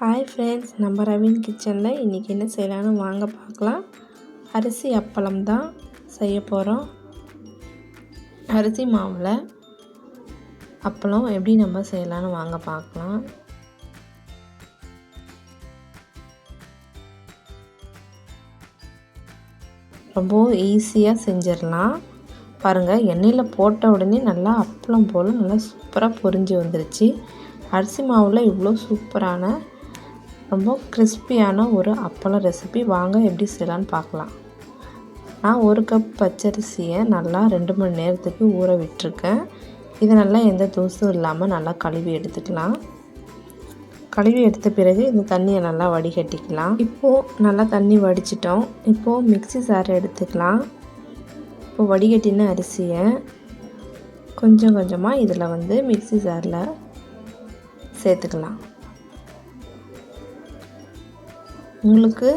Hi friends நம்ம ravine கிச்சனில் இன்றைக்கி என்ன செய்யலான்னு வாங்க பார்க்கலாம். அரிசி அப்பளம் தான் செய்ய போகிறோம் அரிசி மாவில் அப்பளம் எப்படி நம்ம செய்யலான்னு வாங்க பார்க்கலாம். ரொம்ப ஈஸியாக செஞ்சிடலாம். பாருங்கள் எண்ணெயில் போட்ட உடனே நல்லா அப்பளம் போல் நல்லா சூப்பராக பொரிஞ்சு வந்துருச்சு. அரிசி மாவில் இவ்வளோ சூப்பரான ரொம்ப கிறிஸ்பியான ஒரு அப்பளம் ரெசிபி வாங்க எப்படி செய்யலான்னு பார்க்கலாம். நான் ஒரு கப் பச்சரிசியை நல்லா ரெண்டு மணி நேரத்துக்கு ஊற விட்டுருக்கேன். இதை நல்லா எந்த தூசும் இல்லாமல் நல்லா கழுவி எடுத்துக்கலாம். கழுவி எடுத்த பிறகு இந்த தண்ணியை நல்லா வடிகட்டிக்கலாம். இப்போது நல்லா தண்ணி வடிச்சிட்டோம். இப்போது மிக்சி சாரை எடுத்துக்கலாம். இப்போ வடிகட்டின அரிசியை கொஞ்சம் கொஞ்சமாக இதில் வந்து மிக்சி சாரில் சேர்த்துக்கலாம். உங்களுக்கு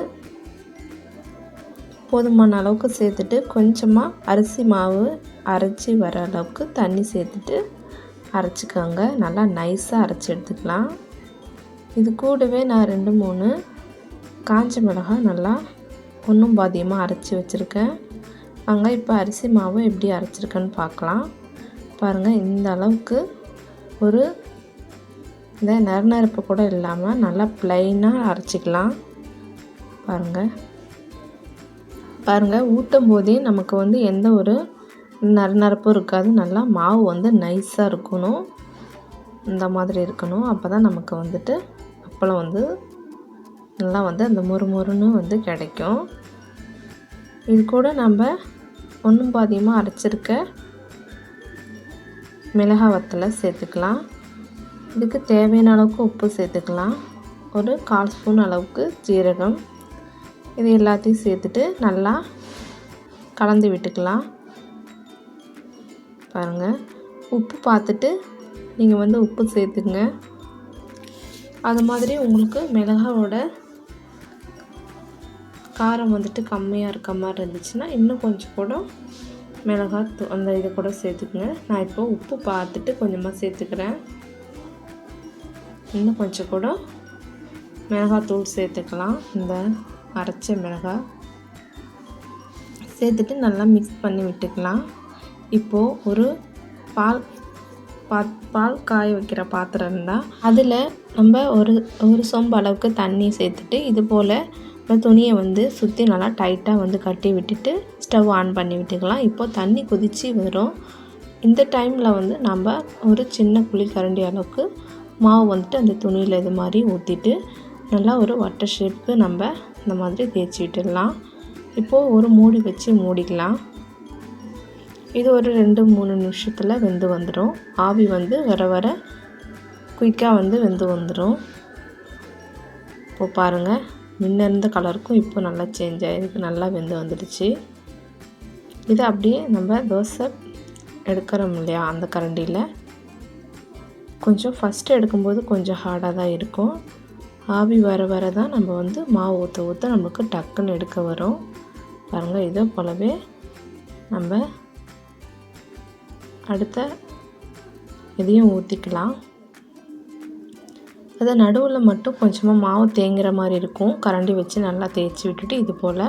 போதுமான அளவுக்கு சேர்த்துட்டு கொஞ்சமாக அரிசி மாவு அரைச்சி வர அளவுக்கு தண்ணி சேர்த்துட்டு அரைச்சிக்கோங்க. நல்லா நைஸாக அரைச்சி எடுத்துக்கலாம். இது கூடவே நான் ரெண்டு மூணு காஞ்ச மிளகாய் நல்லா ஒன்றும் பாதியமாக அரைச்சி வச்சுருக்கேன். அங்கே இப்போ அரிசி மாவு எப்படி அரைச்சிருக்கேன்னு பார்க்கலாம். பாருங்கள் இந்த அளவுக்கு ஒரு இந்த நறுநறுப்பு கூட இல்லாமல் நல்லா ப்ளைனாக அரைச்சிக்கலாம். பாருங்கள் பாருங்கள் ஊற்றும் போதே நமக்கு வந்து எந்த ஒரு நறுநறுப்பும் இருக்காது. நல்லா மாவு வந்து நைஸாக இருக்கணும். இந்த மாதிரி இருக்கணும். அப்போ தான் நமக்கு வந்துட்டு அப்பளம் வந்து நல்லா வந்து அந்த முறுமுறுன்னு வந்து கிடைக்கும். இது கூட நம்ம ஒன்றும் பாதியமாக அரைச்சிருக்க மிளகா வத்தலை சேர்த்துக்கலாம். இதுக்கு தேவையான அளவுக்கு உப்பு சேர்த்துக்கலாம். ஒரு கால் ஸ்பூன் அளவுக்கு ஜீரகம். இது எல்லாத்தையும் சேர்த்துட்டு நல்லா கலந்து விட்டுக்கலாம். பாருங்கள் உப்பு பார்த்துட்டு நீங்கள் வந்து உப்பு சேர்த்துங்க. அது மாதிரி உங்களுக்கு மிளகாவோட காரம் வந்துட்டு கம்மியாக இருக்க மாதிரி இருந்துச்சுன்னா இன்னும் கொஞ்சம் கூட மிளகாய் அந்த இதை கூட சேர்த்துக்குங்க. நான் இப்போ உப்பு பார்த்துட்டு கொஞ்சமாக சேர்த்துக்கிறேன். இன்னும் கொஞ்சம் கூட மிளகாத்தூள் சேர்த்துக்கலாம். இந்த அரைச்ச மிளகாய் சேர்த்துட்டு நல்லா மிக்ஸ் பண்ணி விட்டுக்கலாம். இப்போது ஒரு பால் பா பால் காய வைக்கிற பாத்திரம் இருந்தால் அதில் நம்ம ஒரு ஒரு சொம்பு அளவுக்கு தண்ணி சேர்த்துட்டு இது போல் துணியை வந்து சுற்றி நல்லா டைட்டாக வந்து கட்டி விட்டுட்டு ஸ்டவ் ஆன் பண்ணி விட்டுக்கலாம். இப்போது தண்ணி கொதித்து வரும். இந்த டைமில் வந்து நம்ம ஒரு சின்ன குழி கரண்டி அளவுக்கு மாவு வந்துட்டு அந்த துணியில் இது மாதிரி ஊற்றிட்டு நல்லா ஒரு வட்ட ஷேப்புக்கு நம்ம இந்த மாதிரி தேய்ச்சி விட்டுடலாம். இப்போது ஒரு மூடி வச்சு மூடிக்கலாம். இது ஒரு ரெண்டு மூணு நிமிஷத்தில் வெந்து வந்துடும் ஆவி வந்து வர வர குயிக்காக வந்து வெந்து வந்துடும் இப்போது பாருங்கள் முன்ன இருந்த கலருக்கும் இப்போ நல்லா சேஞ்ச் ஆகிருக்கு நல்லா வெந்து வந்துடுச்சு. இது அப்படியே நம்ம தோசை எடுக்கிறோம் இல்லையா அந்த கரண்டியில். கொஞ்சம் ஃபஸ்ட்டு எடுக்கும்போது கொஞ்சம் ஹார்டாக தான் இருக்கும். ஆவி வர வர தான் நம்ம வந்து மாவு ஊற்ற ஊற்ற நம்மளுக்கு டக்குன்னு எடுக்க வரும். பாருங்கள் இதே போலவே நம்ம அடுத்த இதையும் ஊற்றிக்கலாம் அதை நடுவில் மட்டும் கொஞ்சமாக மாவு தேங்குற மாதிரி இருக்கும். கரண்டி வச்சு நல்லா தேய்ச்சி விட்டுட்டு இது போல்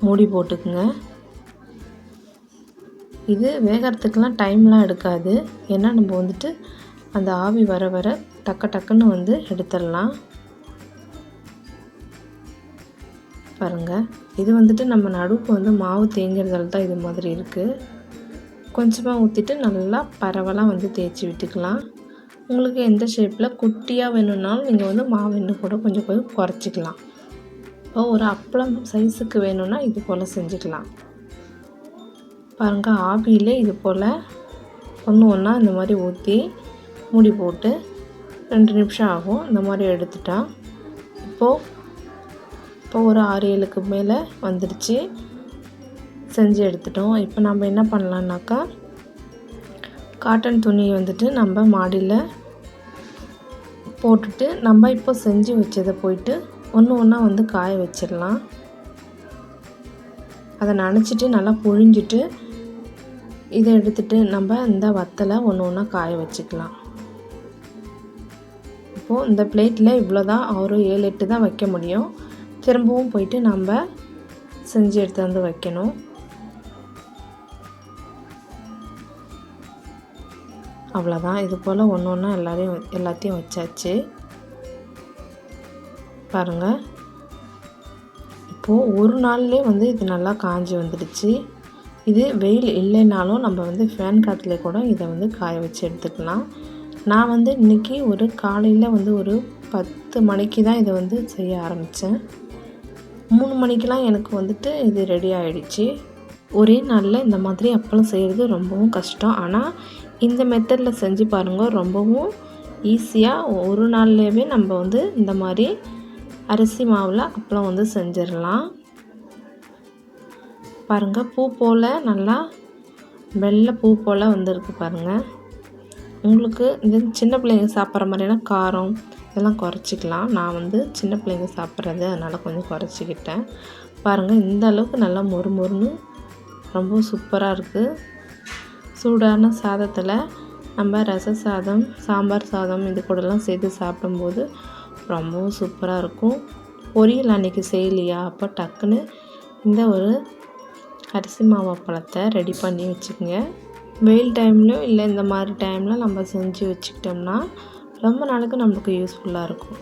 மூடி போட்டுக்குங்க. இது வேகிறதுக்கெலாம் டைம்லாம் எடுக்காது. ஏன்னா நம்ம வந்துட்டு அந்த ஆவி வர வர டக்கு டக்குன்னு வந்து எடுத்துடலாம். பாருங்கள் இது வந்துட்டு நம்ம நடுவுக்கு வந்து மாவு தேங்கிறதால தான் இது மாதிரி இருக்குது கொஞ்சமாக ஊற்றிட்டு நல்லா பரவலாக வந்து தேய்ச்சி விட்டுக்கலாம். உங்களுக்கு எந்த ஷேப்பில் குட்டியாக வேணும்னாலும் நீங்கள் வந்து மாவு இன்னும் கூட கொஞ்சம் கொஞ்சம் குறைச்சிக்கலாம். இப்போ ஒரு அப்பளம் சைஸுக்கு வேணும்னா இது போல் செஞ்சுக்கலாம். பாருங்கள் ஆவியில் இது போல் ஒன்று ஒன்றா இந்த மாதிரி ஊற்றி மூடி போட்டு ரெண்டு நிமிஷம் ஆகும். இந்த மாதிரி எடுத்துட்டா. இப்போது இப்போ ஒரு ஆறு ஏழுக்கு மேலே வந்துடுச்சு. செஞ்சு எடுத்துட்டோம். இப்போ நம்ம என்ன பண்ணலான்னாக்கா காட்டன் துணி வந்துட்டு நம்ம மாடியில் போட்டுட்டு நம்ம இப்போ செஞ்சு வச்சதை போயிட்டு ஒன்று ஒன்றா வந்து காய வச்சிடலாம். அதை நனைச்சிட்டு நல்லா புழிஞ்சிட்டு இதை எடுத்துட்டு நம்ம இந்த வத்தலை ஒன்று ஒன்றா காய வச்சுக்கலாம். இப்போது இந்த பிளேட்டில் இவ்வளோ தான் ஒரு ஏழு எட்டு தான் வைக்க முடியும். திரும்பவும் போயிட்டு நம்ம செஞ்சு எடுத்து வந்து வைக்கணும். அவ்வளோதான் இது போல் ஒன்று ஒன்றா எல்லாரையும் எல்லாத்தையும் வச்சாச்சு. பாருங்கள் இப்போது ஒரு நாள்லேயே வந்து இது நல்லா காஞ்சி வந்துடுச்சு. இது வெயில் இல்லைனாலும் நம்ம வந்து ஃபேன் காற்றுல கூட இதை வந்து காய வச்சு எடுத்துக்கலாம். நான் வந்து இன்றைக்கி ஒரு காலையில் வந்து ஒரு பத்து மணிக்கு தான் இதை வந்து செய்ய ஆரம்பித்தேன் மூணு மணிக்கெலாம் எனக்கு வந்துட்டு இது ரெடி ஆகிடுச்சி ஒரே நாளில் இந்த மாதிரி அப்பளம் செய்கிறது ரொம்பவும் கஷ்டம். ஆனால் இந்த மெத்தடில் செஞ்சு பாருங்கள் ரொம்பவும் ஈஸியாக ஒரு நாள்லேயே நம்ம வந்து இந்த மாதிரி அரிசி மாவில் அப்பளம் வந்து செஞ்சிடலாம். பாருங்கள் பூ போல் நல்லா வெள்ளை பூ போல் வந்திருக்கு பாருங்கள் உங்களுக்கு இந்த சின்ன பிள்ளைங்க சாப்பிட்ற மாதிரியான காரம் இதெல்லாம் குறைச்சிக்கலாம். நான் வந்து சின்ன பிள்ளைங்க சாப்பிட்றது அதனால் கொஞ்சம் குறைச்சிக்கிட்டேன். பாருங்கள் இந்த அளவுக்கு நல்லா மொறு மொறுன்னு ரொம்ப சூப்பராக இருக்குது சூடான சாதத்தில் நம்ம ரச சாதம் சாம்பார் சாதம் இது கூடலாம் சேர்த்து சாப்பிடும்போது ரொம்பவும் சூப்பராக இருக்கும். பொரியல் அன்றைக்கி செய்யலையா? அப்போ டக்குன்னு இந்த ஒரு அரிசி மாவு பழத்தை ரெடி பண்ணி வச்சுக்கோங்க. வெயில் டைம்லையும் இல்லை இந்த மாதிரி டைமில் நம்ம செஞ்சு வச்சுக்கிட்டோம்னா ரொம்ப நாளுக்கு நம்மளுக்கு யூஸ்ஃபுல்லாக இருக்கும்.